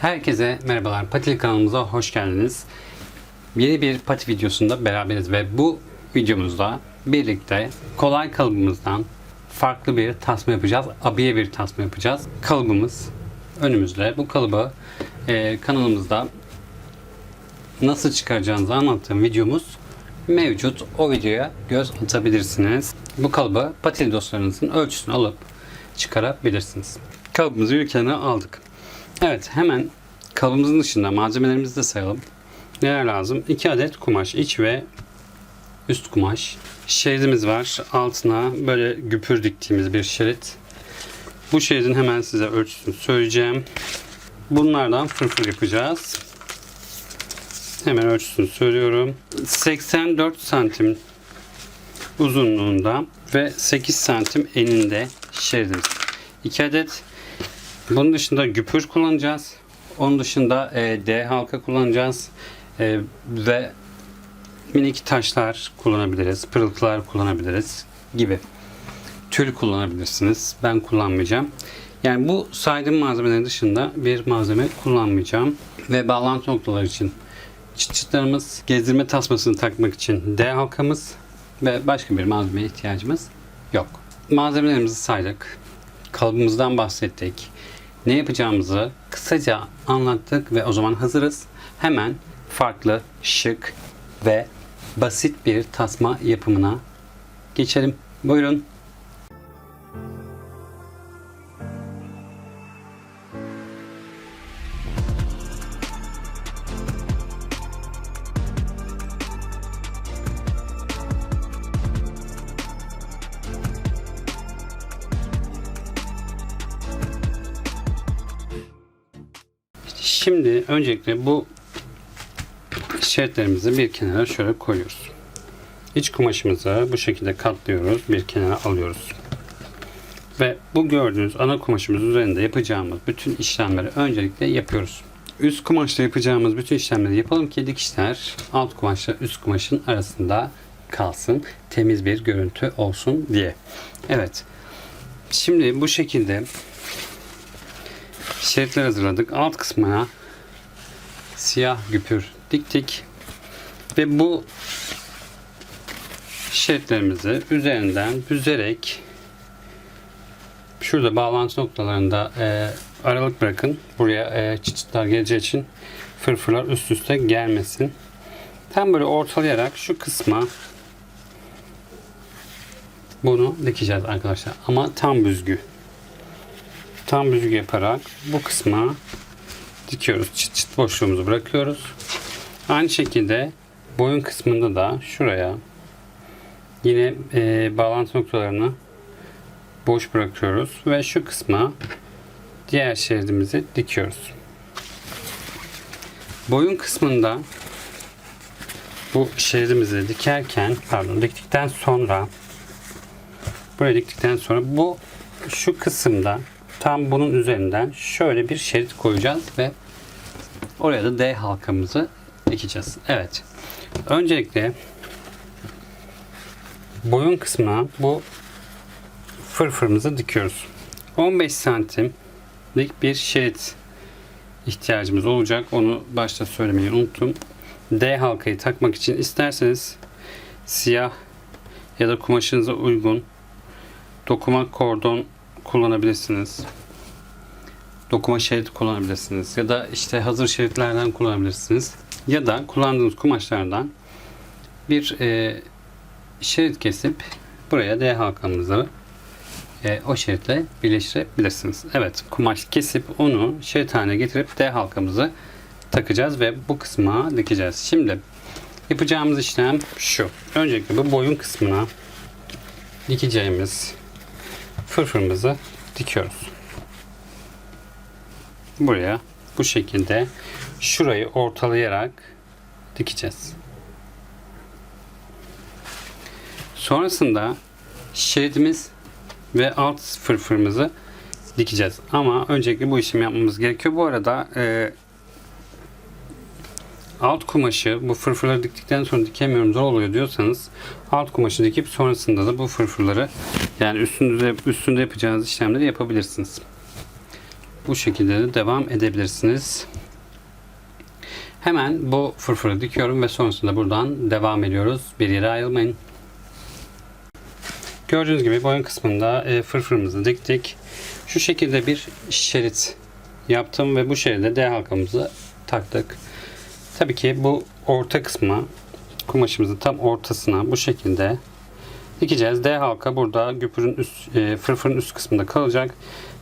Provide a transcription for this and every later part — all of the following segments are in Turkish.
Herkese merhabalar. Patil kanalımıza hoş geldiniz. Yeni bir pati videosunda beraberiz ve bu videomuzda birlikte kolay kalıbımızdan farklı bir tasma yapacağız. Abiye bir tasma yapacağız. Kalıbımız önümüzde. Bu kalıbı e, kanalımızda nasıl çıkaracağınızı anlattığım videomuz mevcut. O videoya göz atabilirsiniz. Bu kalıbı patil dostlarınızın ölçüsünü alıp çıkarabilirsiniz. Kalıbımızı bir kenara aldık. Evet hemen kalıbımızın dışında malzemelerimizi de sayalım. Neler lazım? 2 adet kumaş iç ve üst kumaş. Şeridimiz var. Altına böyle güpür diktiğimiz bir şerit. Bu şeridin hemen size ölçüsünü söyleyeceğim. Bunlardan fırfır yapacağız. Hemen ölçüsünü söylüyorum. 84 santim uzunluğunda ve 8 santim eninde şeridimiz. 2 adet. Bunun dışında güpür kullanacağız. Onun dışında e, D halka kullanacağız. E, ve minik taşlar kullanabiliriz. Pırıltılar kullanabiliriz gibi. Tül kullanabilirsiniz. Ben kullanmayacağım. Yani bu saydığım malzemelerin dışında bir malzeme kullanmayacağım. Ve bağlantı noktaları için çıt çıtlarımız, gezdirme tasmasını takmak için D halkamız ve başka bir malzemeye ihtiyacımız yok. Malzemelerimizi saydık. Kalıbımızdan bahsettik. Ne yapacağımızı kısaca anlattık ve o zaman hazırız. Hemen farklı, şık ve basit bir tasma yapımına geçelim. Buyurun. Şimdi öncelikle bu şeritlerimizi bir kenara şöyle koyuyoruz. İç kumaşımızı bu şekilde katlıyoruz. Bir kenara alıyoruz. Ve bu gördüğünüz ana kumaşımız üzerinde yapacağımız bütün işlemleri öncelikle yapıyoruz. Üst kumaşla yapacağımız bütün işlemleri yapalım ki dikişler alt kumaşla üst kumaşın arasında kalsın. Temiz bir görüntü olsun diye. Evet. Şimdi bu şekilde şeritler hazırladık. Alt kısmına siyah güpür diktik. Ve bu şeritlerimizi üzerinden büzerek şurada bağlantı noktalarında e, aralık bırakın. Buraya e, çıtçıtlar geleceği için fırfırlar üst üste gelmesin. Tam böyle ortalayarak şu kısma bunu dikeceğiz arkadaşlar. Ama tam büzgü. Tam büzgü yaparak bu kısma dikiyoruz. Çıt çıt boşluğumuzu bırakıyoruz. Aynı şekilde boyun kısmında da şuraya yine e, bağlantı noktalarını boş bırakıyoruz ve şu kısma diğer şeridimizi dikiyoruz. Boyun kısmında bu şeridimizi dikerken pardon diktikten sonra buraya diktikten sonra bu şu kısımda tam bunun üzerinden şöyle bir şerit koyacağız ve oraya da D halkamızı dikeceğiz. Evet. Öncelikle boyun kısmına bu fırfırımızı dikiyoruz. 15 santimlik bir şerit ihtiyacımız olacak. Onu başta söylemeyi unuttum. D halkayı takmak için isterseniz siyah ya da kumaşınıza uygun dokuma kordon kullanabilirsiniz. Dokuma şerit kullanabilirsiniz. Ya da işte hazır şeritlerden kullanabilirsiniz. Ya da kullandığınız kumaşlardan bir e, şerit kesip buraya D halkamızı e, o şeritle birleştirebilirsiniz. Evet kumaş kesip onu şerit haline getirip D halkamızı takacağız ve bu kısma dikeceğiz. Şimdi yapacağımız işlem şu. Öncelikle bu boyun kısmına dikeceğimiz fırfırımızı dikiyoruz. Buraya bu şekilde şurayı ortalayarak dikeceğiz. Sonrasında şeridimiz ve alt fırfırımızı dikeceğiz. Ama öncelikle bu işlemi yapmamız gerekiyor. Bu arada e, alt kumaşı bu fırfırları diktikten sonra dikemiyorum zor oluyor diyorsanız alt kumaşı dikip sonrasında da bu fırfırları yani üstünde üstünde yapacağınız işlemleri yapabilirsiniz. bu şekilde de devam edebilirsiniz. Hemen bu fırfırı dikiyorum ve sonrasında buradan devam ediyoruz. Bir yere ayrılmayın. Gördüğünüz gibi boyun kısmında e, fırfırımızı diktik. Şu şekilde bir şerit yaptım ve bu şeride D halkamızı taktık. Tabii ki bu orta kısmı kumaşımızın tam ortasına bu şekilde dikeceğiz. D halka burada güpürün üst, e, fırfırın üst kısmında kalacak.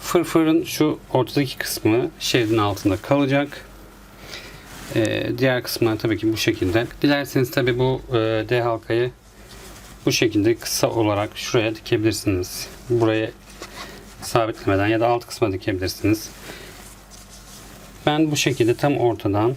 Fırfırın şu ortadaki kısmı şeridin altında kalacak. E, diğer kısımlar tabii ki bu şekilde. Dilerseniz tabii bu e, D halkayı bu şekilde kısa olarak şuraya dikebilirsiniz. Buraya sabitlemeden ya da alt kısma dikebilirsiniz. Ben bu şekilde tam ortadan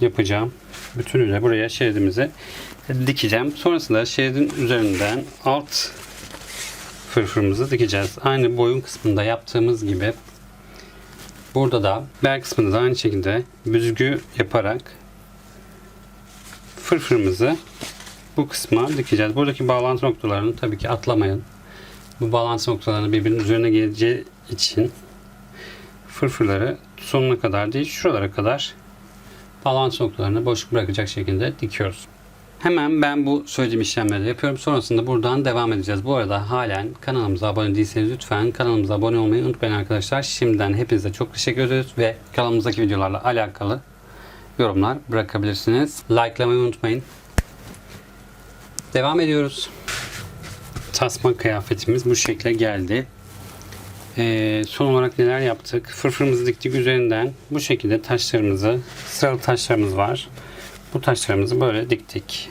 yapacağım. Bütünüyle buraya şeridimizi dikeceğim. Sonrasında şeridin üzerinden alt fırfırımızı dikeceğiz. Aynı boyun kısmında yaptığımız gibi burada da bel kısmında da aynı şekilde büzgü yaparak fırfırımızı bu kısma dikeceğiz. Buradaki bağlantı noktalarını tabii ki atlamayın. Bu bağlantı noktalarını birbirinin üzerine geleceği için fırfırları sonuna kadar değil şuralara kadar bağlantı noktalarını boşluk bırakacak şekilde dikiyoruz. Hemen ben bu söylediğim işlemleri yapıyorum. Sonrasında buradan devam edeceğiz. Bu arada halen kanalımıza abone değilseniz lütfen kanalımıza abone olmayı unutmayın arkadaşlar. Şimdiden hepinize çok teşekkür ederiz ve kanalımızdaki videolarla alakalı yorumlar bırakabilirsiniz. Likelamayı unutmayın. Devam ediyoruz. Tasma kıyafetimiz bu şekle geldi. Ee, son olarak neler yaptık? Fırfırımızı diktik üzerinden bu şekilde taşlarımızı, sıralı taşlarımız var. Bu taşlarımızı böyle diktik.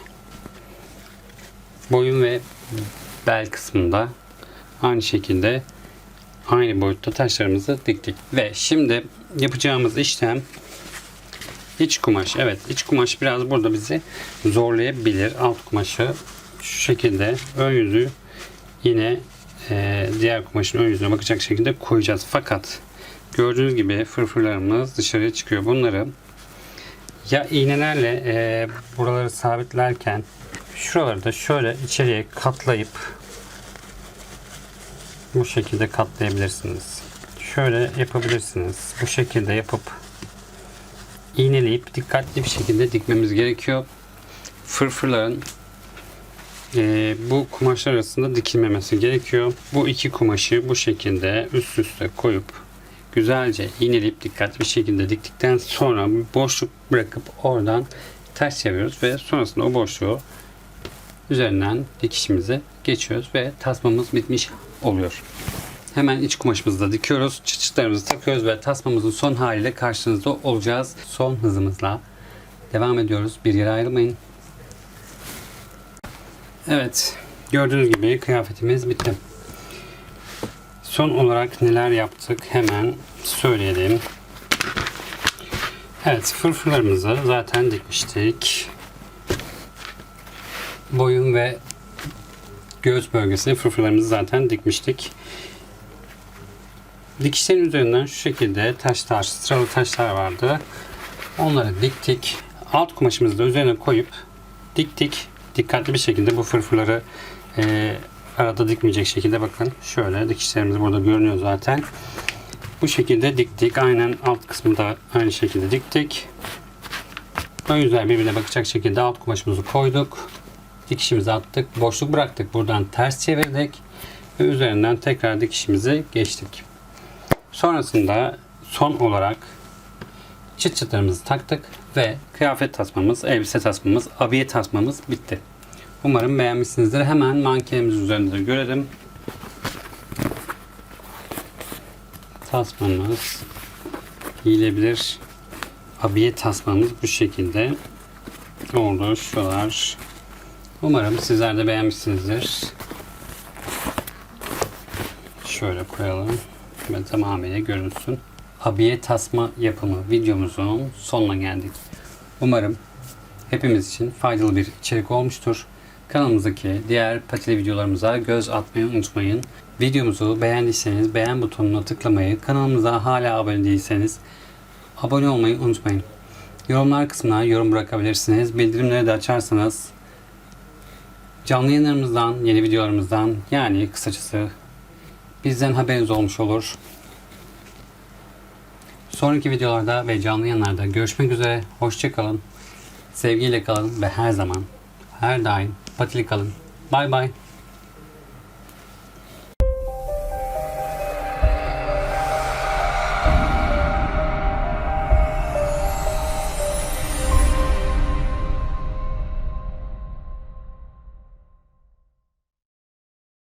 Boyun ve bel kısmında aynı şekilde aynı boyutta taşlarımızı diktik. Ve şimdi yapacağımız işlem iç kumaş. Evet iç kumaş biraz burada bizi zorlayabilir. Alt kumaşı şu şekilde ön yüzü yine e, diğer kumaşın ön yüzüne bakacak şekilde koyacağız. Fakat gördüğünüz gibi fırfırlarımız dışarıya çıkıyor. Bunları ya iğnelerle e, buraları sabitlerken şuraları da şöyle içeriye katlayıp bu şekilde katlayabilirsiniz. Şöyle yapabilirsiniz. Bu şekilde yapıp iğneleyip dikkatli bir şekilde dikmemiz gerekiyor. Fırfırların e, bu kumaşlar arasında dikilmemesi gerekiyor. Bu iki kumaşı bu şekilde üst üste koyup güzelce iğneleyip dikkatli bir şekilde diktikten sonra boşluk bırakıp oradan ters çeviriyoruz ve sonrasında o boşluğu üzerinden dikişimize geçiyoruz ve tasmamız bitmiş oluyor. Hemen iç kumaşımızı da dikiyoruz. Çıt çıtlarımızı takıyoruz ve tasmamızın son haliyle karşınızda olacağız. Son hızımızla devam ediyoruz. Bir yere ayrılmayın. Evet. Gördüğünüz gibi kıyafetimiz bitti. Son olarak neler yaptık hemen söyleyelim. Evet fırfırlarımızı zaten dikmiştik. Boyun ve göğüs bölgesine fırfırlarımızı zaten dikmiştik. Dikişlerin üzerinden şu şekilde taşlar, sıralı taşlar vardı. Onları diktik. Alt kumaşımızı da üzerine koyup diktik. Dikkatli bir şekilde bu fırfırları e, arada dikmeyecek şekilde bakın. Şöyle dikişlerimiz burada görünüyor zaten. Bu şekilde diktik. Aynen alt kısmı da aynı şekilde diktik. Ön yüzler birbirine bakacak şekilde alt kumaşımızı koyduk. Dikişimizi attık. Boşluk bıraktık. Buradan ters çevirdik. Ve üzerinden tekrar dikişimizi geçtik. Sonrasında son olarak çıt çıtlarımızı taktık ve kıyafet tasmamız, elbise tasmamız, abiye tasmamız bitti. Umarım beğenmişsinizdir. Hemen mankenimiz üzerinde de görelim. Tasmamız giyilebilir. Abiye tasmamız bu şekilde oldu. Şuralar. Umarım sizler de beğenmişsinizdir. Şöyle koyalım ve tamamıyla görünsün. Abiye tasma yapımı videomuzun sonuna geldik. Umarım hepimiz için faydalı bir içerik olmuştur. Kanalımızdaki diğer patili videolarımıza göz atmayı unutmayın. Videomuzu beğendiyseniz beğen butonuna tıklamayı, kanalımıza hala abone değilseniz abone olmayı unutmayın. Yorumlar kısmına yorum bırakabilirsiniz. Bildirimleri de açarsanız canlı yayınlarımızdan, yeni videolarımızdan yani kısacası bizden haberiniz olmuş olur. Sonraki videolarda ve canlı yayınlarda görüşmek üzere. Hoşçakalın. Sevgiyle kalın ve her zaman, her daim patili kalın. Bay bay.